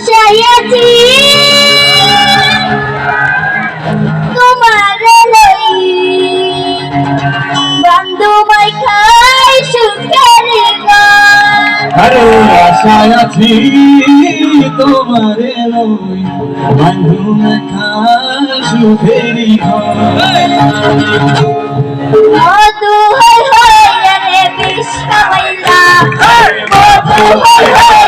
আছি তোমার লই বন্ধু মাই খাই সুখের আরে আছি তোমারে লই বন্ধু মেখা সুখেরি মধু হই হই রে বিষ্ণবইলা মধু হই হই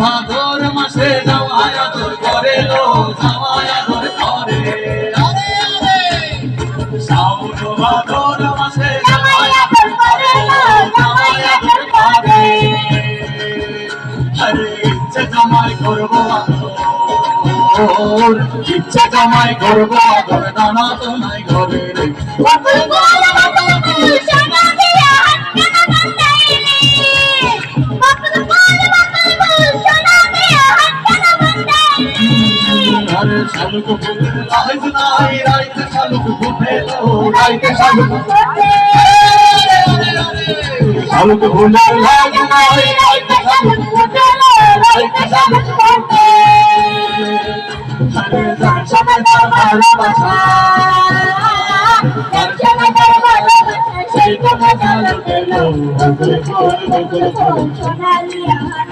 ভাদর মাসে জামাই আদর করে লো করে। আরে শ্রাবণ ভাদর মাসে আদর করে লো আরে ইচ্ছে জামাই করব ইচ্ছে জামাই করব আদর। দানা তো নাই ঘরে। আরে শালুক ফুলের লাইজ নাই, রাইতে শালুক ফুটেলো রাইতে শালুক শালুক ফুলের লাইজ নাই, রাইতে শালুক ফুটেলো রাইতে শালুক আরে দর্শনে তার ভালোবাসা সেই কথা জানো পেল বকুল ফুল ফুল এমন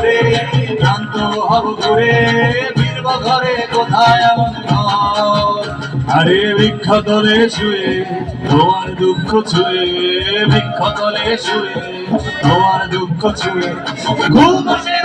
দূরে শান্ত হব ঘুরে বীরব ঘরে, কোথায় এমন ঘর? আরে বিক্ষতলে শুয়ে, তোমার দুঃখ ছুঁয়ে, বিক্ষতলে শুয়ে, তোমার দুঃখ ছুঁয়ে, ঘুম আসে